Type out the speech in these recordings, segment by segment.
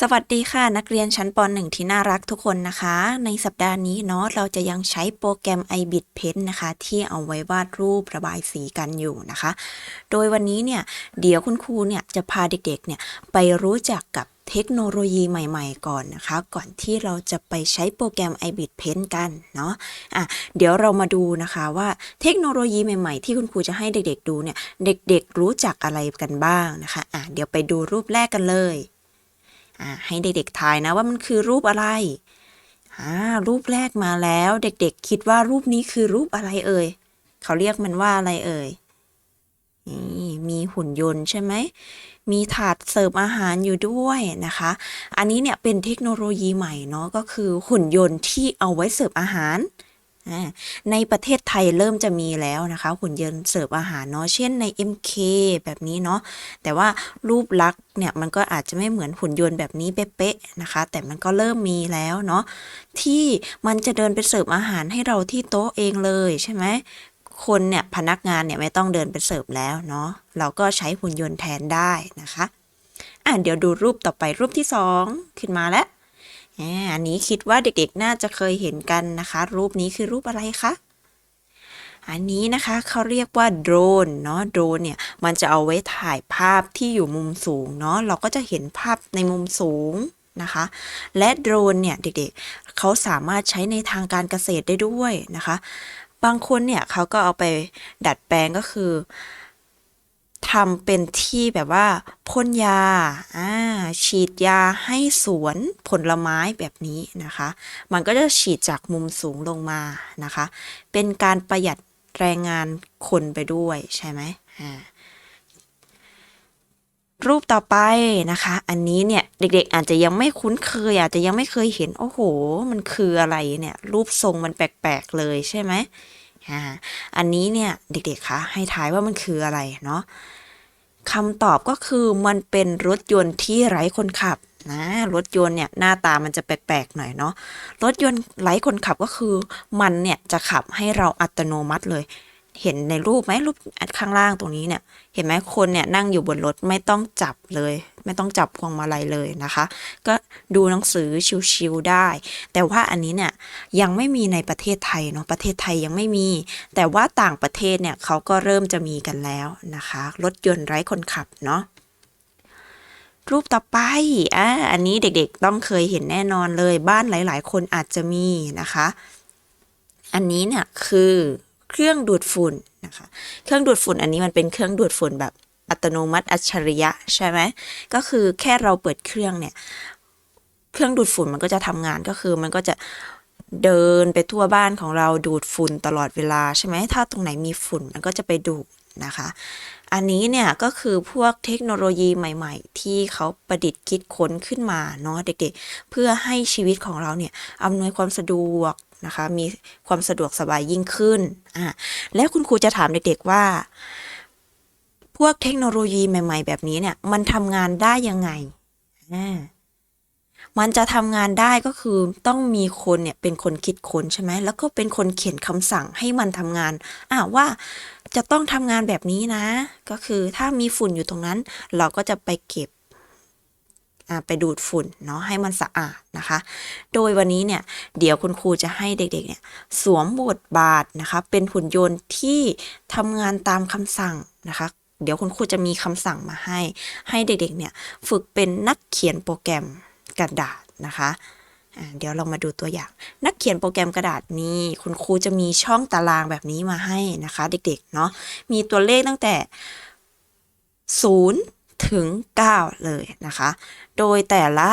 สวัสดีค่ะนักเรียนชั้นป .1 ที่น่ารักทุกคนนะคะ ในสัปดาห์นี้เนาะเราจะยังใช้โปรแกรม iBit Pen นะคะ ที่เอาไว้วาดรูประบายสีกันอยู่นะคะ โดยวันนี้เนี่ยเดี๋ยวคุณครูเนี่ยจะพาเด็กๆเนี่ยไปรู้จักกับเทคโนโลยีใหม่ๆก่อนนะคะ ก่อนที่เราจะไปใช้โปรแกรม iBit Pen กันเนาะอะเดี๋ยวเรามาดูนะคะว่าเทคโนโลยีใหม่ๆ ที่คุณครูจะให้เด็กๆดูเนี่ยเด็กๆรู้จักอะไรกันบ้างนะคะอะเดี๋ยวไปดูรูปแรกกันเลย ให้เด็กๆทายนะว่ามันคือรูปอะไรรูปแรกมาแล้วเด็กๆ คิดว่ารูปนี้คือรูปอะไรเอ่ย เขาเรียกมันว่าอะไรเอ่ยนี่มีหุ่นยนต์ใช่ไหม มีถาดเสิร์ฟอาหารอยู่ด้วยนะคะ อันนี้เนี่ยเป็นเทคโนโลยีใหม่เนาะก็คือหุ่นยนต์ที่เอาไว้เสิร์ฟอาหาร ในประเทศไทยเริ่มจะมีแล้วนะคะ หุ่นยนต์เสิร์ฟอาหารเนาะเช่นใน MK แบบนี้เนาะแต่ว่ารูปลักษณ์เนี่ยมันก็อาจจะไม่เหมือนหุ่นยนต์แบบนี้เป๊ะๆนะคะ แต่มันก็เริ่มมีแล้วเนาะที่มันจะเดินไปเสิร์ฟอาหารให้เราที่โต๊ะเองเลยใช่ไหมคนเนี่ยพนักงานเนี่ยไม่ต้องเดินไปเสิร์ฟแล้วเนาะเราก็ใช้หุ่นยนต์แทนได้นะคะอะเดี๋ยวดูรูปต่อไปรูปที่สองขึ้นมาแล้ว อันนี้คิดว่าเด็กๆ น่าจะเคยเห็นกันนะคะ รูปนี้คือรูปอะไรคะ อันนี้นะคะเขาเรียกว่าโดรนเนาะ โดรนเนี่ย มันจะเอาไว้ถ่ายภาพที่อยู่มุมสูงเนาะ เราก็จะเห็นภาพในมุมสูงนะคะ และโดรนเนี่ยเด็กๆ เขาสามารถใช้ในทางการเกษตรได้ด้วยนะคะ บางคนเนี่ยเขาก็เอาไปดัดแปลงก็คือ ทำเป็นที่แบบว่าพ่นยาอ่าฉีดยาให้สวนผลไม้แบบนี้นะคะ มันก็จะฉีดจากมุมสูงลงมานะคะ เป็นการประหยัดแรงงานคนไปด้วยใช่ไหมอ่ารูปต่อไปนะคะ อันนี้เนี่ยเด็กๆ อาจจะยังไม่คุ้นเคย อาจจะยังไม่เคยเห็น โอ้โห มันคืออะไรเนี่ย รูปทรงมันแปลกๆเลยใช่ไหม อันนี้เนี่ยเด็กๆคะให้ทายว่ามันคืออะไรเนาะคำตอบก็คือมันเป็นรถยนต์ที่ไร้คนขับนะรถยนต์เนี่ยหน้าตามันจะแปลกๆหน่อยเนาะรถยนต์ไร้คนขับก็คือ มันเนี่ยจะขับให้เราอัตโนมัติเลย เห็นในรูปไหมรูปข้างล่างตรงนี้เนี่ย เห็นไหมคนเนี่ยนั่งอยู่บนรถไม่ต้องจับเลย ไม่ต้องจับพวงมาลัยเลยนะคะ ก็ดูหนังสือชิวๆได้ แต่ว่าอันนี้เนี่ยยังไม่มีในประเทศไทยเนาะประเทศไทยยังไม่มี แต่ว่าต่างประเทศเนี่ยเขาก็เริ่มจะมีกันแล้วนะคะรถยนต์ไร้คนขับเนาะรูปต่อไป อ่า อันนี้เด็กๆ ต้องเคยเห็นแน่นอนเลย บ้านหลาย ๆ คนอาจจะมีนะคะ อันนี้เนี่ยคือ เครื่องดูดฝุ่นนะคะ เครื่องดูดฝุ่นอันนี้มันเป็นเครื่องดูดฝุ่นแบบอัตโนมัติอัจฉริยะใช่ไหมก็คือแค่เราเปิดเครื่องเนี่ย เครื่องดูดฝุ่นมันก็จะทำงานก็คือมันก็จะเดินไปทั่วบ้านของเราดูดฝุ่นตลอดเวลาใช่ไหมถ้าตรงไหนมีฝุ่นมันก็จะไปดูดนะคะ อันนี้เนี่ยก็คือพวกเทคโนโลยีใหม่ ๆ ที่เขาประดิษฐ์คิดค้นขึ้นมาเนาะเด็กๆ เพื่อให้ชีวิตของเราเนี่ยอำนวยความสะดวก นะคะ มีความสะดวกสบายยิ่งขึ้นอ่าแล้วคุณครูจะถามเด็กๆว่า พวกเทคโนโลยีใหม่ ๆ แบบนี้เนี่ย มันทำงานได้ยังไงอ่ามันจะทำงานได้ก็คือต้องมีคนเนี่ยเป็นคนคิดค้นใช่ไหมแล้วก็เป็นคนเขียนคำสั่งให้มันทำงานอ่าว่าจะต้องทำงานแบบนี้นะ ก็คือถ้ามีฝุ่นอยู่ตรงนั้น เราก็จะไปเก็บ ไปดูดฝุ่นเนาะให้มันสะอาดนะคะ โดยวันนี้เนี่ยเดี๋ยวคุณครูจะให้เด็กๆเนี่ยสวมบทบาทนะคะเป็นหุ่นยนต์ที่ทำงานตามคำสั่งนะคะเดี๋ยวคุณครูจะมีคำสั่งมาให้ ให้เด็กๆเนี่ยฝึกเป็นนักเขียนโปรแกรมกระดาษนะคะเดี๋ยวเรามาดูตัวอย่าง นักเขียนโปรแกรมกระดาษนี้คุณครูจะมีช่องตารางแบบนี้มาให้นะคะ เด็กๆเนาะมีตัวเลขตั้งแต่ 0 ถึง 9 เลยนะคะ โดยแต่ละ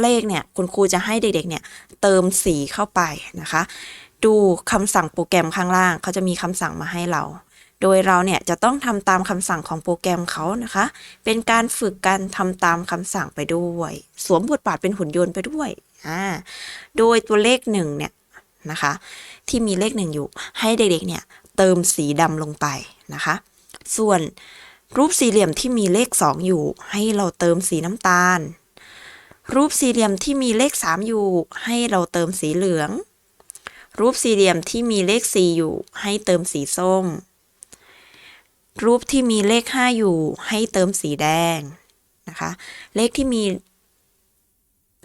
เลขเนี่ยคุณครูจะให้เด็กๆเนี่ยเติมสีเข้าไปนะคะ ดูคำสั่งโปรแกรมข้างล่างเขาจะมีคำสั่งมาให้เรา โดยเราเนี่ยจะต้องทำตามคำสั่งของโปรแกรมเขานะคะ เป็นการฝึกการทำตามคำสั่งไปด้วย สวมบทบาทเป็นหุ่นยนต์ไปด้วยอ่าโดยตัวเลขหนึ่งเนี่ยนะคะ ที่มีเลขหนึ่งอยู่ให้เด็กๆเนี่ยเติมสีดำลงไปนะคะ ส่วน รูปสี่เหลี่ยมที่มีเลขสองอยู่ ให้เราเติมสีน้ำตาล รูปสี่เหลี่ยมที่มีเลขสามอยู่ ให้เราเติมสีเหลือง รูปสี่เหลี่ยมที่มีเลขสี่อยู่ ให้เติมสีส้ม รูปที่มีเลขห้าอยู่ ให้เติมสีแดงนะคะ เลขที่มี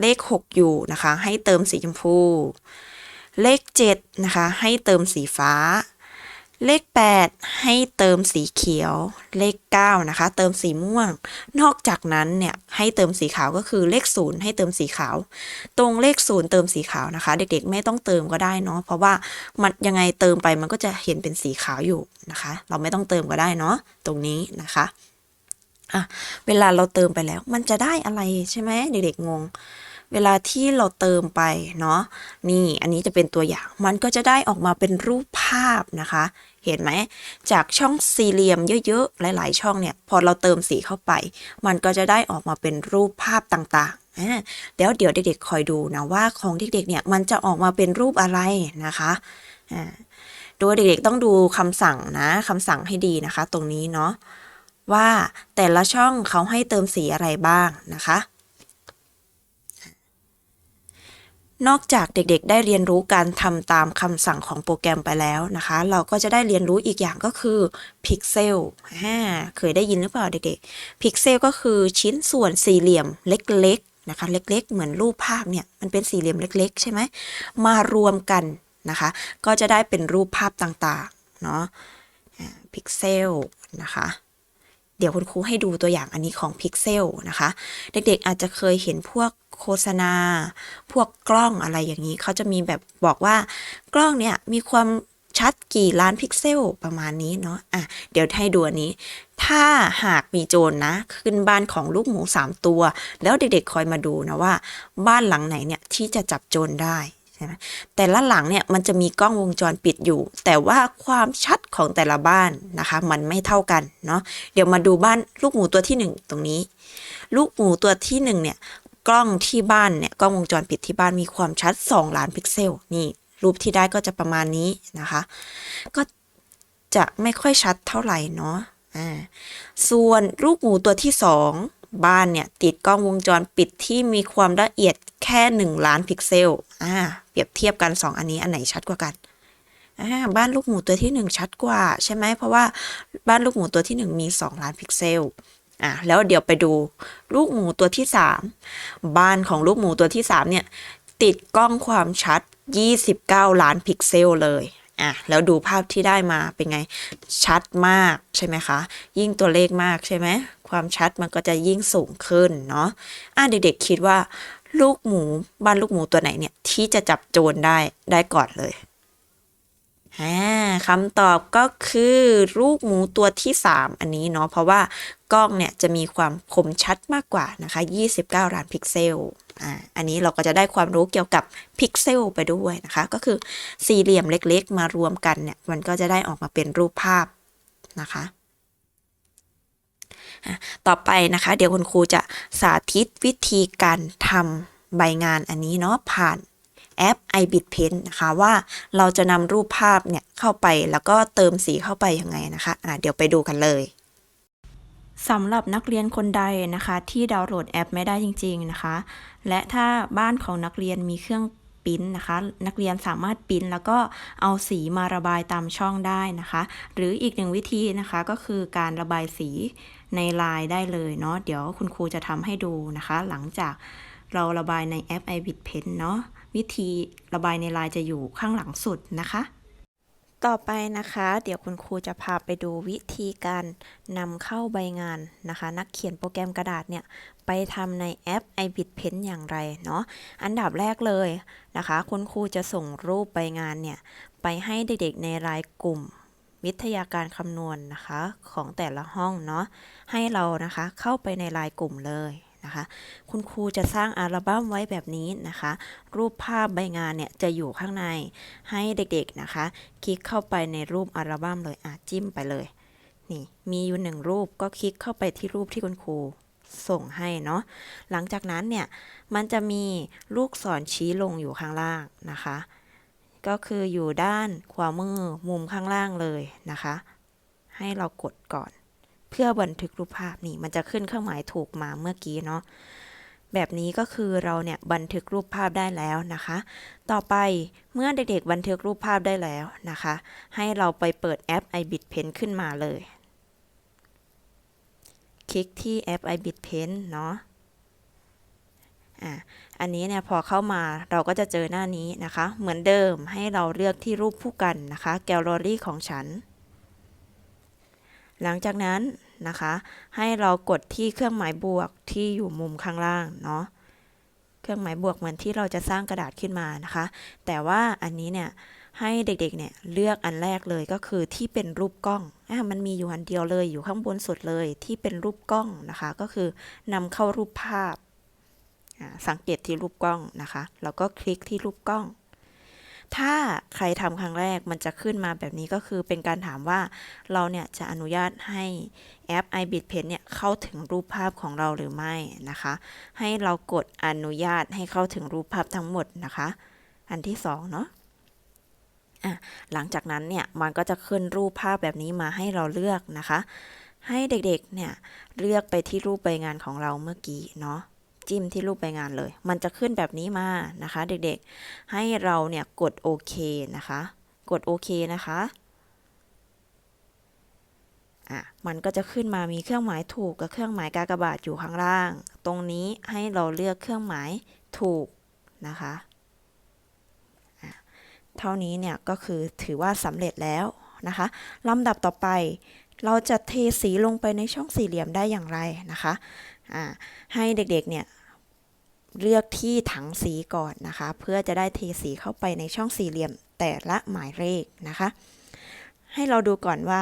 เลข 6 อยู่นะคะ ให้เติมสีชมพู เลข 7 นะคะ ให้เติมสีฟ้า เลข 8 ให้เติมสีเขียว เลข 9 นะคะ เติมสีม่วง นอกจากนั้นเนี่ยให้เติมสีขาวก็คือเลข 0 ให้เติมสีขาว ตรงเลข 0 เติมสีขาวนะคะ เด็กๆ ไม่ต้องเติมก็ได้เนาะเพราะว่ามันยังไงเติมไปมันก็จะเห็นเป็นสีขาวอยู่นะคะ เราไม่ต้องเติมก็ได้เนาะตรงนี้นะคะอะเวลาเราเติมไปแล้ว มันจะได้อะไรใช่ไหมเด็กๆงง เวลาที่เราเติมไปเนาะนี่อันนี้จะเป็นตัวอย่างมันก็จะได้ออกมาเป็นรูปภาพนะคะ เห็นไหมจากช่องสี่เหลี่ยมเยอะๆ หลาย ๆ ช่องเนี่ยพอเราเติมสีเข้าไป มันก็จะได้ออกมาเป็นรูปภาพต่างๆอ่าเดี๋ยวเดี๋ยวเด็กๆคอยดูนะว่าของเด็กๆเนี่ยมันจะออกมาเป็นรูปอะไรนะคะโดยเด็กๆต้องดูคำสั่งนะคำสั่งให้ดีนะคะ ตรงนี้เนาะว่าแต่ละช่องเขาให้เติมสีอะไรบ้างนะคะ นอกจากเด็กๆ ได้เรียนรู้การทำตามคำสั่งของโปรแกรมไปแล้วนะคะ เราก็จะได้เรียนรู้อีกอย่างก็คือพิกเซลเคยได้ยินหรือเปล่าเด็กๆพิกเซลก็คือชิ้นส่วนสี่เหลี่ยมเล็กๆนะคะ เล็กๆ เหมือนรูปภาพเนี่ยมันเป็นสี่เหลี่ยมเล็ก ๆ ใช่ไหมมารวมกันนะคะ ก็จะได้เป็นรูปภาพต่างๆเนาะพิกเซลนะคะ เดี๋ยวคุณครูให้ดูตัวอย่างอันนี้ของพิกเซลนะคะ เด็กๆอาจจะเคยเห็นพวกโฆษณา พวกกล้องอะไรอย่างนี้ เขาจะมีแบบบอกว่ากล้องเนี่ยมีความชัดกี่ล้านพิกเซลประมาณนี้เนาะ อะ เดี๋ยวให้ดูอันนี้ ถ้าหากมีโจรนนะ ขึ้นบ้านของลูกหมูสามตัว แล้วเด็กๆคอยมาดูนะว่า บ้านหลังไหนเนี่ยที่จะจับโจรได้ ใช่ไหมแต่ละหลังเนี่ยมันจะมีกล้องวงจรปิดอยู่ แต่ว่าความชัดของแต่ละบ้านนะคะ มันไม่เท่ากันเนาะเดี๋ยวมาดูบ้านลูกหมูตัวที่หนึ่งตรงนี้ ลูกหมูตัวที่หนึ่งเนี่ยกล้องที่บ้านเนี่ยกล้องวงจรปิดที่บ้านมีความชัด 2 ล้านพิกเซลนี่รูปที่ได้ก็จะประมาณนี้นะคะ ก็จะไม่ค่อยชัดเท่าไหร่เนาะอ่าส่วนลูกหมูตัวที่2 บ้านเนี่ยติดกล้องวงจรปิดที่มีความละเอียดแค่ 1 ล้านพิกเซล อ่า เปรียบเทียบกัน 2 อันนี้อันไหนชัดกว่ากัน อ่า บ้านลูกหมูตัวที่ 1 ชัดกว่า ใช่ไหม เพราะว่าบ้านลูกหมูตัวที่ 1 มี 2 ล้านพิกเซล อะแล้วเดี๋ยวไปดูลูกหมูตัวที่สามบ้านของลูกหมูตัวที่สามเนี่ย ติดกล้องความชัด 29 ล้านพิกเซลเลยอะแล้วดูภาพที่ได้มาเป็นไงชัดมากใช่ไหมคะ ยิ่งตัวเลขมากใช่ไหม ความชัดมันก็จะยิ่งสูงขึ้นเนาะอะเด็กๆคิดว่า ลูกหมูบ้านลูกหมูตัวไหนเนี่ย ที่จะจับโจรได้ได้ก่อนเลยอ่าคำตอบก็คือลูกหมูตัวที่ 3 อันนี้เนาะเพราะว่ากล้องเนี่ยจะมีความคมชัดมากกว่านะคะ 29 ล้านพิกเซลอ่าอันนี้เราก็จะได้ความรู้เกี่ยวกับพิกเซลไปด้วยนะคะ ก็คือสี่เหลี่ยมเล็กๆ มารวมกันเนี่ย มันก็จะได้ออกมาเป็นรูปภาพนะคะ ต่อไปนะคะ เดี๋ยวคุณครูจะสาธิตวิธีการทำใบงานอันนี้เนาะผ่านแอป iBit Pen นะคะว่าเราจะนำรูปภาพเนี่ยเข้าไปแล้วก็เติมสีเข้าไปยังไงนะคะอะเดี๋ยวไปดูกันเลยสำหรับนักเรียนคนใดนะคะ ที่ดาวน์โหลดแอปไม่ได้จริง ๆนะคะ และถ้าบ้านของนักเรียนมีเครื่อง ปิ้นนะคะ นักเรียนสามารถปิ้นแล้วก็เอาสีมาระบายตามช่องได้นะคะ หรืออีกหนึ่งวิธีนะคะก็คือการระบายสีในลายได้เลยเนาะเดี๋ยวคุณครูจะทำให้ดูนะคะ หลังจากเราระบายในแอป iBit Pen เนาะวิธีระบายในลายจะอยู่ข้างหลังสุดนะคะ ต่อไปนะคะ เดี๋ยวคุณครูจะพาไปดูวิธีการนำเข้าใบงานนะคะ นักเขียนโปรแกรมกระดาษเนี่ยไปทำในแอป iBit Pen อย่างไรเนาะอันดับแรกเลยนะคะ คุณครูจะส่งรูปใบงานเนี่ยไปให้เด็กๆในรายกลุ่มวิทยาการคำนวณนะคะของแต่ละห้องเนาะให้เรานะคะเข้าไปในรายกลุ่มเลย นะคะ คุณครูจะสร้างอัลบั้มไว้แบบนี้นะคะ รูปภาพใบงานเนี่ยจะอยู่ข้างในให้เด็กๆนะคะ คลิกเข้าไปในรูปอัลบั้มเลยอะจิ้มไปเลยนี่มีอยู่หนึ่งรูปก็คลิกเข้าไปที่รูปที่คุณครูส่งให้เนาะหลังจากนั้นเนี่ยมันจะมีลูกศรชี้ลงอยู่ข้างล่างนะคะ ก็คืออยู่ด้านขวามือมุมข้างล่างเลยนะคะ ให้เรากดก่อน เพื่อบันทึกรูปภาพนี่มันจะขึ้นเครื่องหมายถูกมาเมื่อกี้เนาะแบบนี้ก็คือเราเนี่ยบันทึกรูปภาพได้แล้วนะคะ ต่อไปเมื่อเด็กๆบันทึกรูปภาพได้แล้วนะคะ ให้เราไปเปิดแอป iBit Pen ขึ้นมาเลย คลิกที่แอป iBit Pen เนาะอะอันนี้เนี่ยพอเข้ามาเราก็จะเจอหน้านี้นะคะ เหมือนเดิมให้เราเลือกที่รูปผู้กันนะคะ แกลเลอรี่ของฉัน หลังจากนั้นนะคะ ให้เรากดที่เครื่องหมายบวกที่อยู่มุมข้างล่างเนาะเครื่องหมายบวกเหมือนที่เราจะสร้างกระดาษขึ้นมานะคะ แต่ว่าอันนี้เนี่ยให้เด็กๆเนี่ยเลือกอันแรกเลยก็คือที่เป็นรูปกล้องอะมันมีอยู่อันเดียวเลยอยู่ข้างบนสุดเลยที่เป็นรูปกล้องนะคะ ก็คือนำเข้ารูปภาพ สังเกตที่รูปกล้องนะคะ แล้วก็คลิกที่รูปกล้อง ถ้าใครทำครั้งแรกมันจะขึ้นมาแบบนี้ก็คือเป็นการถามว่าเราเนี่ยจะอนุญาตให้แอป iBit Pen เนี่ยเข้าถึงรูปภาพของเราหรือไม่นะคะ ให้เรากดอนุญาตให้เข้าถึงรูปภาพทั้งหมดนะคะ อันที่สองเนาะอะหลังจากนั้นเนี่ยมันก็จะขึ้นรูปภาพแบบนี้มาให้เราเลือกนะคะ ให้เด็กๆเนี่ยเลือกไปที่รูปใบงานของเราเมื่อกี้เนาะ จิ้มที่รูปใบงานเลย มันจะขึ้นแบบนี้มานะคะ เด็กๆ ให้เราเนี่ยกดโอเคนะคะ กดโอเคนะคะอะมันก็จะขึ้นมามีเครื่องหมายถูกกับเครื่องหมายกากบาทอยู่ข้างล่าง ตรงนี้ให้เราเลือกเครื่องหมายถูกนะคะะเท่านี้เนี่ยก็คือถือว่าสำเร็จแล้วนะคะลำดับต่อไป เราจะเทสีลงไปในช่องสี่เหลี่ยมได้อย่างไรนะคะอ่าให้เด็กๆเนี่ย เลือกที่ถังสีก่อนนะคะ เพื่อจะได้เทสีเข้าไปในช่องสี่เหลี่ยมแต่ละหมายเลขนะคะ ให้เราดูก่อนว่า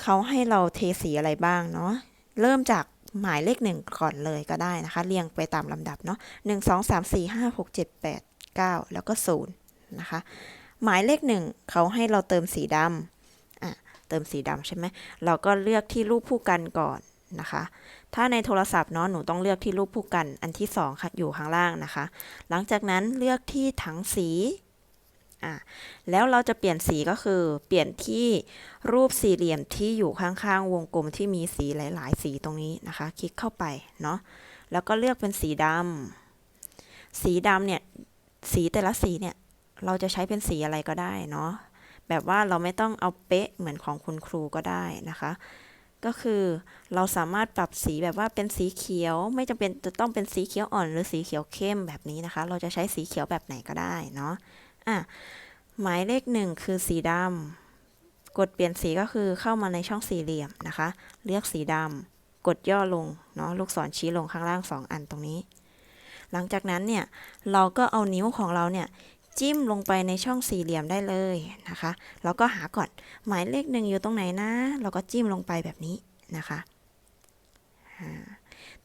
เขาให้เราเทสีอะไรบ้างเนาะเริ่มจากหมายเลขหนึ่งก่อนเลยก็ได้นะคะ เรียงไปตามลำดับเนาะหนึ่งสองสามสี่ห้าหกเจ็ดแปดเก้าแล้วก็ศูนย์นะคะ หมายเลขหนึ่งเขาให้เราเติมสีดำอะเติมสีดำใช่ไหม เราก็เลือกที่รูปผู้กันก่อนนะคะ ถ้าในโทรศัพท์เนาะหนูต้องเลือกที่รูปผู้กันอันที่สองค่ะอยู่ข้างล่างนะคะ หลังจากนั้นเลือกที่ถังสีอะแล้วเราจะเปลี่ยนสีก็คือเปลี่ยนที่รูปสี่เหลี่ยมที่อยู่ข้างๆ วงกลมที่มีสีหลายๆ สีตรงนี้นะคะ คลิกเข้าไปเนาะแล้วก็เลือกเป็นสีดำสีดำเนี่ยสีแต่ละสีเนี่ยเราจะใช้เป็นสีอะไรก็ได้เนาะแบบว่าเราไม่ต้องเอาเป๊ะเหมือนของคุณครูก็ได้นะคะ ก็คือเราสามารถปรับสีแบบว่าเป็นสีเขียว ไม่จำเป็นจะต้องเป็นสีเขียวอ่อนหรือสีเขียวเข้มแบบนี้นะคะ เราจะใช้สีเขียวแบบไหนก็ได้เนาะอะหมายเลขหนึ่งคือสีดำกดเปลี่ยนสีก็คือเข้ามาในช่องสี่เหลี่ยมนะคะ เลือกสีดำกดย่อลงเนาะลูกศรชี้ลงข้างล่างสองอันตรงนี้ หลังจากนั้นเนี่ยเราก็เอานิ้วของเราเนี่ย จิ้มลงไปในช่องสี่เหลี่ยมได้เลยนะคะแล้วก็หาก่อนหมายเลขหนึ่งอยู่ตรงไหนนะ เราก็จิ้มลงไปแบบนี้นะคะ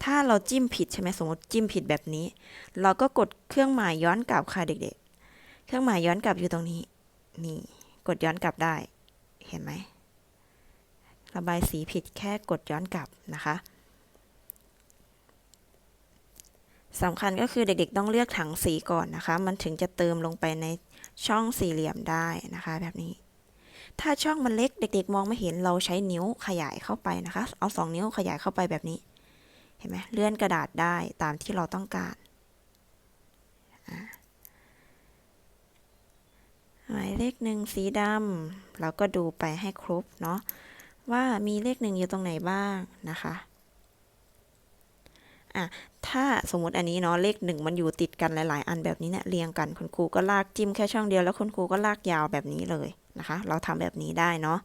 ถ้าเราจิ้มผิดใช่ไหมสมมติจิ้มผิดแบบนี้ เราก็กดเครื่องหมายย้อนกลับค่ะเด็กๆ เครื่องหมายย้อนกลับอยู่ตรงนี้ นี่กดย้อนกลับได้ เห็นไหมระบายสีผิดแค่กดย้อนกลับนะคะ สำคัญก็คือเด็กๆต้องเลือกถังสีก่อนนะคะ มันถึงจะเติมลงไปในช่องสี่เหลี่ยมได้นะคะแบบนี้ ถ้าช่องมันเล็กเด็กๆ มองไม่เห็นเราใช้นิ้วขยายเข้าไปนะคะ เอาสองนิ้วขยายเข้าไปแบบนี้ เห็นไหมเลื่อนกระดาษได้ตามที่เราต้องการหมายเลขหนึ่งสีดำเราก็ดูไปให้ครบเนาะว่ามีเลขหนึ่งอยู่ตรงไหนบ้างนะคะอะ ถ้าสมมติอันนี้เนาะเลขหนึ่งมันอยู่ติดกันหลาย ๆ อันแบบนี้เนี่ยเรียงกันคุณครูก็ลากจิ้มแค่ช่องเดียวแล้วคุณครูก็ลากยาวแบบนี้เลยนะคะ เราทำแบบนี้ได้เนาะ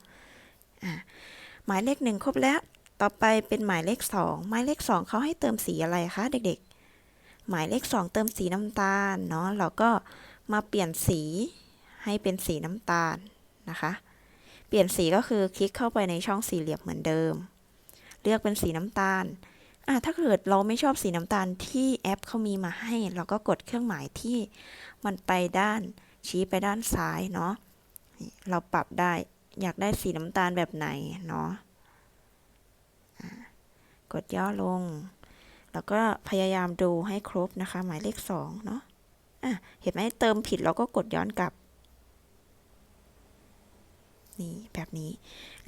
อะหมายเลขหนึ่งครบแล้วต่อไปเป็นหมายเลขสองหมายเลขสองเขาให้เติมสีอะไรคะเด็ก ๆ หมายเลขสองเติมสีน้ำตาลเนาะเราก็มาเปลี่ยนสีให้เป็นสีน้ำตาลนะคะ เปลี่ยนสีก็คือคลิกเข้าไปในช่องสี่เหลี่ยมเหมือนเดิม เลือกเป็นสีน้ำตาล อะถ้าเกิดเราไม่ชอบสีน้ำตาลที่แอปเขามีมาให้ เราก็กดเครื่องหมายที่มันไปด้านชี้ไปด้านซ้ายเนาะเราปรับได้อยากได้สีน้ำตาลแบบไหนเนาะอะกดย่อลง แล้วก็พยายามดูให้ครบนะคะ หมายเลขสองเนาะอะเห็นไหมเติมผิดเราก็กดย้อนกลับ นี่แบบนี้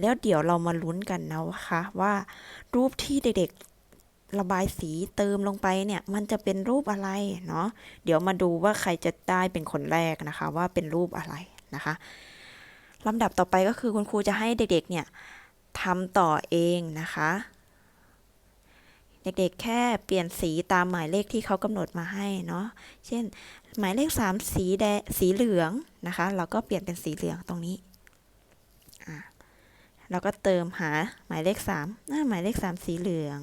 แล้วเดี๋ยวเรามาลุ้นกันนะคะว่า รูปที่เด็กๆ ระบายสีเติมลงไปเนี่ยมันจะเป็นรูปอะไรเนาะเดี๋ยวมาดูว่าใครจะได้เป็นคนแรกนะคะ ว่าเป็นรูปอะไรนะคะลำดับต่อไปก็คือคุณครูจะให้เด็กๆเนี่ยทำต่อเองนะคะ เด็กๆแค่เปลี่ยนสีตามหมายเลขที่เขากำหนดมาให้เนาะเช่น หมายเลข 3 สีแดงสีเหลืองนะคะ เราก็เปลี่ยนเป็นสีเหลืองตรงนี้อะเราก็เติมหาหมายเลข3หน้าหมายเลข 3 สีเหลือง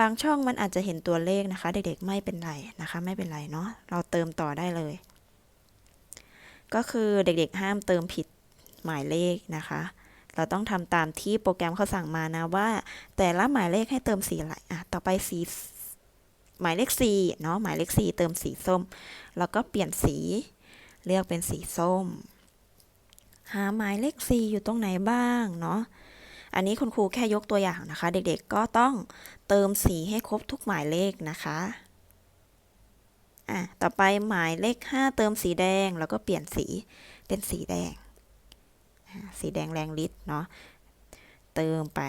บางช่องมันอาจจะเห็นตัวเลขนะคะ เด็กๆไม่เป็นไรนะคะ ไม่เป็นไรเนาะเราเติมต่อได้เลย ก็คือเด็กๆห้ามเติมผิดหมายเลขนะคะ เราต้องทำตามที่โปรแกรมเขาสั่งมานะว่า แต่ละหมายเลขให้เติมสีอะไรอะต่อไปสีหมายเลขสีเนาะหมายเลขสีเติมสีส้ม แล้วก็เปลี่ยนสีเลือกเป็นสีส้ม หาหมายเลขสีอยู่ตรงไหนบ้างเนาะ อันนี้คุณครูแค่ยกตัวอย่างนะคะ เด็กๆก็ต้องเติมสีให้ครบทุกหมายเลขนะคะอะต่อไปหมายเลขห้าเติมสีแดงแล้วก็เปลี่ยนสีเป็นสีแดง สีแดงแรงฤทธิ์เนาะเติมไป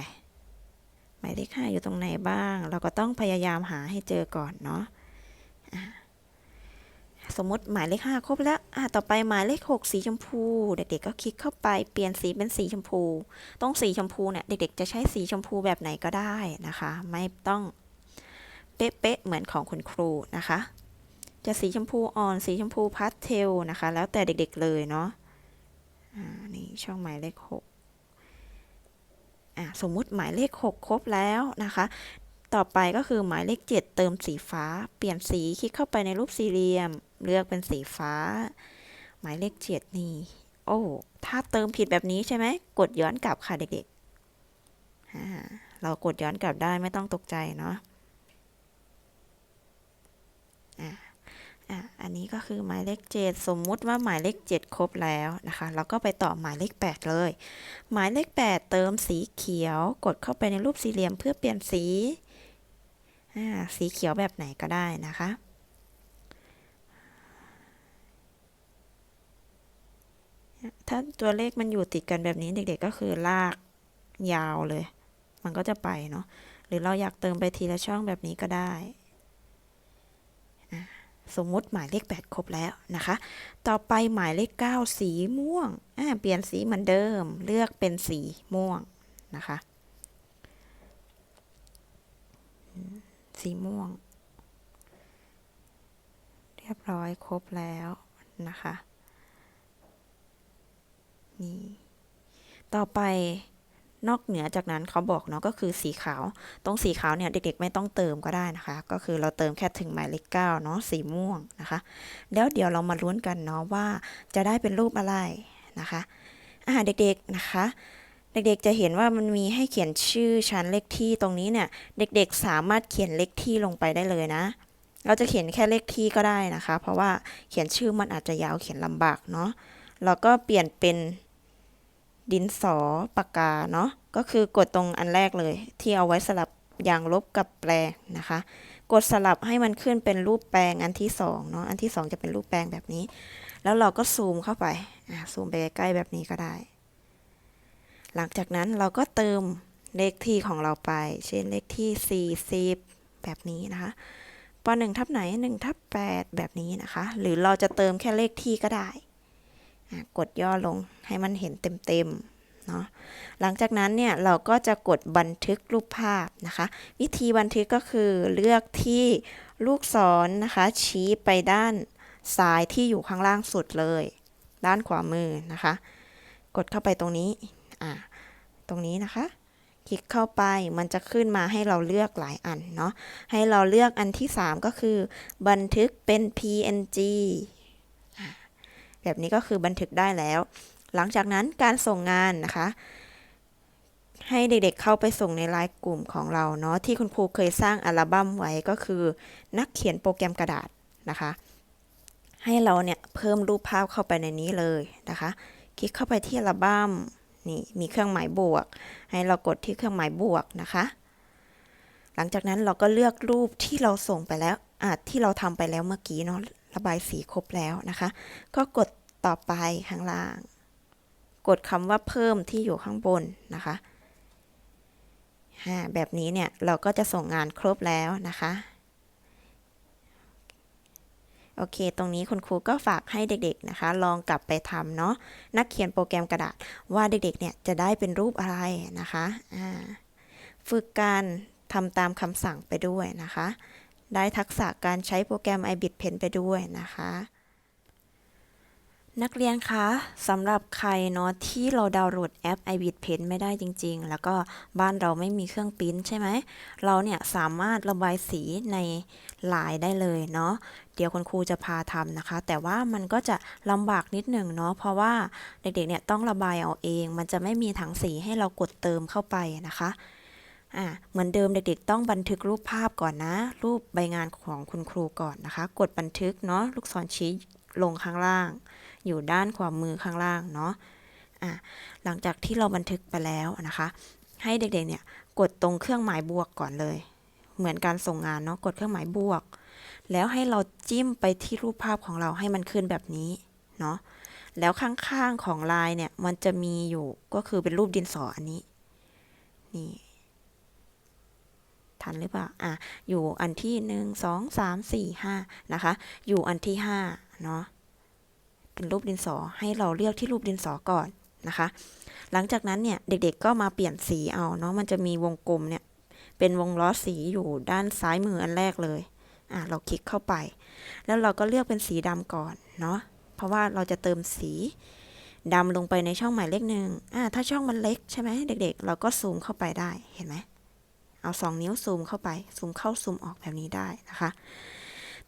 หมายเลขห้าอยู่ตรงไหนบ้าง เราก็ต้องพยายามหาให้เจอก่อนเนาะ สมมติหมายเลขห้าครบแล้วอะต่อไปหมายเลขหกสีชมพู เด็ก ๆ ก็คลิกเข้าไปเปลี่ยนสีเป็นสีชมพูต้องสีชมพูเนี่ยเด็ก ๆ จะใช้สีชมพูแบบไหนก็ได้นะคะ ไม่ต้องเป๊ะๆเหมือนของคุณครูนะคะ จะสีชมพูอ่อนสีชมพูพาสเทลนะคะ แล้วแต่เด็ก ๆ เลยเนาะอ่านี่ช่องหมายเลขหกอ่าสมมุติหมายเลขหกครบแล้วนะคะ ต่อไปก็คือหมายเลขเจ็ดเติมสีฟ้า เปลี่ยนสีคลิกเข้าไปในรูปสี่เหลี่ยม เลือกเป็นสีฟ้า หมายเลขเจ็ดนี่ โอ้ ถ้าเติมผิดแบบนี้ใช่ไหม กดย้อนกลับค่ะเด็กๆ เรากดย้อนกลับได้ไม่ต้องตกใจเนาะอ่าอะอันนี้ก็คือหมายเลขเจ็ดสมมุติว่าหมายเลขเจ็ดครบแล้วนะคะ เราก็ไปต่อหมายเลขแปดเลย หมายเลขแปดเติมสีเขียว กดเข้าไปในรูปสี่เหลี่ยมเพื่อเปลี่ยนสี สีเขียวแบบไหนก็ได้นะคะ ถ้าตัวเลขมันอยู่ติดกันแบบนี้เด็กๆก็คือลากยาวเลย มันก็จะไปเนาะ หรือเราอยากเติมไปทีละช่องแบบนี้ก็ได้สมมุติหมายเลข 8 ครบแล้วนะคะ ต่อไปหมายเลข 9 สีม่วงอ่าเปลี่ยนสีเหมือนเดิม เลือกเป็นสีม่วงนะคะ สีม่วง เรียบร้อยครบแล้วนะคะ นี่ ต่อไปนอกเหนือจากนั้นเขาบอกเนาะก็คือสีขาว ตรงสีขาวเนี่ยเด็กๆ ไม่ต้องเติมก็ได้นะคะ ก็คือเราเติมแค่ถึงหมายเลขเก้าเนาะสีม่วงนะคะ แล้วเดี๋ยวเรามาลุ้นกันเนาะว่าจะได้เป็นรูปอะไรนะคะ อ่าเด็กๆนะคะ เด็กๆจะเห็นว่ามันมีให้เขียนชื่อชั้นเลขที่ตรงนี้เนี่ย เด็กๆสามารถเขียนเลขที่ลงไปได้เลยนะ เราจะเขียนแค่เลขที่ก็ได้นะคะ เพราะว่าเขียนชื่อมันอาจจะยาวเขียนลำบากเนาะเราก็เปลี่ยนเป็นดินสอปากกาเนาะก็คือกดตรงอันแรกเลย ที่เอาไว้สลับอย่างลบกับแปลงนะคะ กดสลับให้มันขึ้นเป็นรูปแปลงอันที่สองเนาะอันที่สองจะเป็นรูปแปลงแบบนี้ แล้วเราก็ซูมเข้าไปซูมไปใกล้ๆแบบนี้ก็ได้ หลังจากนั้นเราก็เติมเลขที่ของเราไป เช่นเลขที่ 40 แบบนี้นะคะปหนึ่งทับไหน1ทับ8แบบนี้นะคะ หรือเราจะเติมแค่เลขที่ก็ได้กดย่อลงให้มันเห็นเต็มๆเนาะหลังจากนั้นเนี่ยเราก็จะกดบันทึกรูปภาพนะคะ วิธีบันทึกก็คือเลือกที่ลูกศรนนะคะ ชี้ไปด้านซ้ายที่อยู่ข้างล่างสุดเลย ด้านขวามือนะคะ กดเข้าไปตรงนี้ อ่าตรงนี้นะคะ คลิกเข้าไปมันจะขึ้นมาให้เราเลือกหลายอันเนาะให้เราเลือกอันที่ 3 ก็คือ บันทึกเป็น PNG แบบนี้ก็คือบันทึกได้แล้ว หลังจากนั้นการส่งงานนะคะ ให้เด็กๆเข้าไปส่งในไลน์กลุ่มของเราเนาะที่คุณครูเคยสร้างอัลบั้มไว้ก็คือ นักเขียนโปรแกรมกระดาษนะคะ ให้เราเนี่ยเพิ่มรูปภาพเข้าไปในนี้เลยนะคะ คลิกเข้าไปที่อัลบั้ม นี่มีเครื่องหมายบวก ให้เรากดที่เครื่องหมายบวกนะคะ หลังจากนั้นเราก็เลือกรูปที่เราส่งไปแล้วอะที่เราทำไปแล้วเมื่อกี้เนาะระบายสีครบแล้วนะคะ ก็กดต่อไปข้างล่าง กดคำว่าเพิ่มที่อยู่ข้างบนนะคะแบบนี้เนี่ยเราก็จะส่งงานครบแล้วนะคะ โอเค ตรงนี้คุณครูก็ฝากให้เด็กๆนะคะ ลองกลับไปทำเนาะนักเขียนโปรแกรมกระดาษว่าเด็กๆเนี่ยจะได้เป็นรูปอะไรนะคะฝึกการทำตามคำสั่งไปด้วยนะคะ ได้ทักษะการใช้โปรแกรม iBit Pen ไปด้วยนะคะ นักเรียนคะสำหรับใครเนาะที่เราดาวน์โหลดแอป iBit Pen ไม่ได้จริง ๆ แล้วก็บ้านเราไม่มีเครื่องปริ้นใช่ไหม เราเนี่ยสามารถระบายสีในลายได้เลยเนาะ เดี๋ยวคุณครูจะพาทำนะคะ แต่ว่ามันก็จะลำบากนิดหนึ่งเนาะเพราะว่าเด็กๆเนี่ยต้องระบายเอาเอง มันจะไม่มีถังสีให้เรากดเติมเข้าไปนะคะอ่าเหมือนเดิมเด็กๆ ต้องบันทึกรูปภาพก่อนนะ รูปใบงานของคุณครูก่อนนะคะ กดบันทึกเนาะลูกศรชี้ลงข้างล่าง อยู่ด้านขวามือข้างล่างเนาะอ่าหลังจากที่เราบันทึกไปแล้วนะคะ ให้เด็กๆเนี่ยกดตรงเครื่องหมายบวกก่อนเลย เหมือนการส่งงานเนาะกดเครื่องหมายบวก แล้วให้เราจิ้มไปที่รูปภาพของเราให้มันขึ้นแบบนี้เนาะแล้วข้างๆของลายเนี่ยมันจะมีอยู่ก็คือเป็นรูปดินสออันนี้นี่ทันหรือเปล่าอะอยู่อันที่หนึ่งสองสามสี่ห้านะคะ อยู่อันที่ห้าเนาะเป็นรูปดินสอให้เราเลือกที่รูปดินสอก่อนนะคะ หลังจากนั้นเนี่ยเด็กๆก็มาเปลี่ยนสีเอาเนาะมันจะมีวงกลมเนี่ยเป็นวงล้อสีอยู่ด้านซ้ายมืออันแรกเลย อะเราคลิกเข้าไป แล้วเราก็เลือกเป็นสีดำก่อนเนาะเพราะว่าเราจะเติมสีดำลงไปในช่องหมายเลขหนึ่งอ่าถ้าช่องมันเล็กใช่ไหมเด็กๆ เราก็ซูมเข้าไปได้เห็นไหมเอาสองนิ้วซูมเข้าไป ซูมเข้าซูมออกแบบนี้ได้นะคะ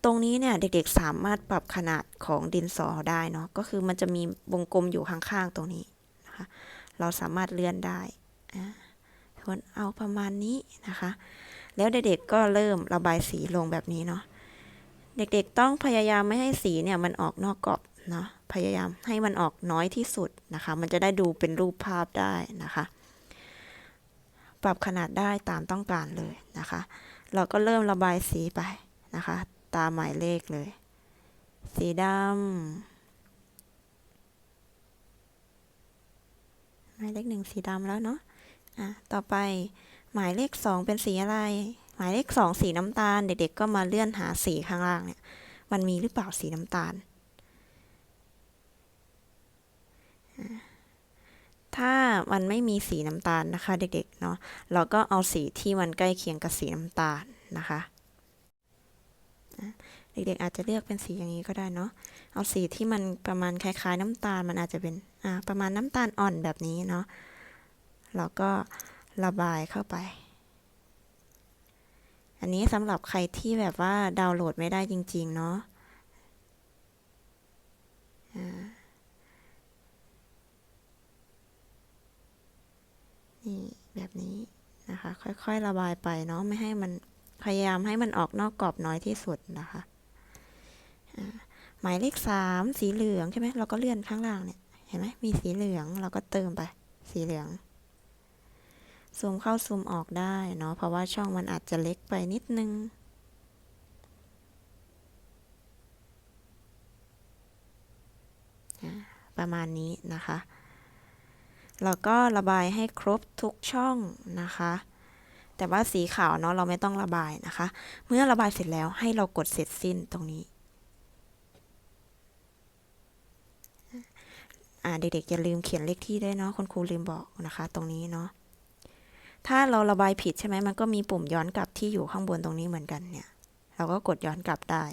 ตรงนี้เนี่ยเด็กๆสามารถปรับขนาดของดินสอได้เนาะก็คือมันจะมีวงกลมอยู่ข้างๆตรงนี้นะคะ เราสามารถเลื่อนได้อ่าทวนเอาประมาณนี้นะคะ แล้วเด็กๆก็เริ่มระบายสีลงแบบนี้เนาะเด็กๆต้องพยายามไม่ให้สีเนี่ยมันออกนอกกรอบเนาะพยายามให้มันออกน้อยที่สุดนะคะ มันจะได้ดูเป็นรูปภาพได้นะคะ ปรับขนาดได้ตามต้องการเลยนะคะ เราก็เริ่มระบายสีไปนะคะ ตามหมายเลขเลย สีดำหมายเลขหนึ่งสีดำแล้วเนาะอะต่อไป หมายเลขสองเป็นสีอะไร หมายเลขสองสีน้ำตาล เด็ก ๆ ก็มาเลื่อนหาสีข้างล่างเนี่ย มันมีหรือเปล่าสีน้ำตาล ถ้ามันไม่มีสีน้ำตาลนะคะ เด็ก ๆ เนาะ เราก็เอาสีที่มันใกล้เคียงกับสีน้ำตาลนะคะอะเด็ก ๆ อาจจะเลือกเป็นสีอย่างนี้ก็ได้เนาะ เอาสีที่มันประมาณคล้าย ๆ น้ำตาล มันอาจจะเป็น อ่า ประมาณน้ำตาลอ่อนแบบนี้เนาะเราก็ ระบายเข้าไป อันนี้สำหรับใครที่แบบว่าดาวน์โหลดไม่ได้จริง ๆ เนาะนี่แบบนี้นะคะ ค่อยๆระบายไปเนาะไม่ให้มันพยายามให้มันออกนอกกรอบน้อยที่สุดนะคะหมายเลขสามสีเหลืองใช่ไหมเราก็เลื่อนข้างล่างเนี่ย เห็นไหมมีสีเหลืองเราก็เติมไป สีเหลือง ซูมเข้าซูมออกได้เนาะเพราะว่าช่องมันอาจจะเล็กไปนิดนึง ประมาณนี้นะคะเราก็ระบายให้ครบทุกช่องนะคะ แต่ว่าสีขาวเนาะเราไม่ต้องระบายนะคะ เมื่อระบายเสร็จแล้วให้เรากดเสร็จสิ้นตรงนี้อ่าเด็กๆอย่าลืมเขียนเลขที่ด้วยเนาะคุณครูลืมบอกนะคะ ตรงนี้เนาะ ถ้าเราระบายผิดใช่ไหมมันก็มีปุ่มย้อนกลับที่อยู่ข้างบนตรงนี้เหมือนกันเนี่ย เราก็กดย้อนกลับได้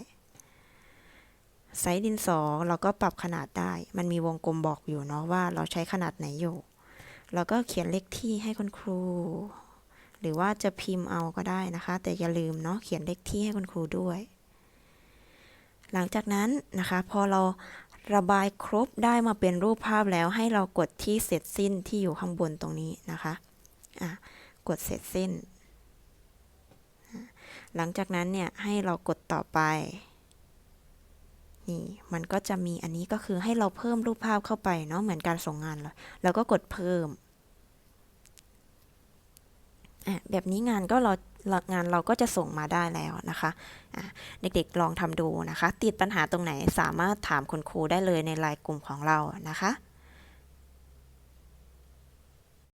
ไซส์ดินสอเราก็ปรับขนาดได้ มันมีวงกลมบอกอยู่เนาะว่าเราใช้ขนาดไหนอยู่ เราก็เขียนเลขที่ให้คุณครู หรือว่าจะพิมพ์เอาก็ได้นะคะ แต่อย่าลืมเนาะเขียนเลขที่ให้คุณครูด้วย หลังจากนั้นนะคะ พอเราระบายครบได้มาเป็นรูปภาพแล้วให้เรากดที่เสร็จสิ้นที่อยู่ข้างบนตรงนี้นะคะ อะ กดเสร็จสิ้น หลังจากนั้นเนี่ยให้เรากดต่อไป นี่มันก็จะมีอันนี้ก็คือให้เราเพิ่มรูปภาพเข้าไปเนาะเหมือนการส่งงานเลยแล้วก็กดเพิ่มอะแบบนี้งานก็เรางานเราก็จะส่งมาได้แล้วนะคะอะเด็กๆลองทำดูนะคะ ติดปัญหาตรงไหนสามารถถามคุณครูได้เลยในไลน์กลุ่มของเรานะคะ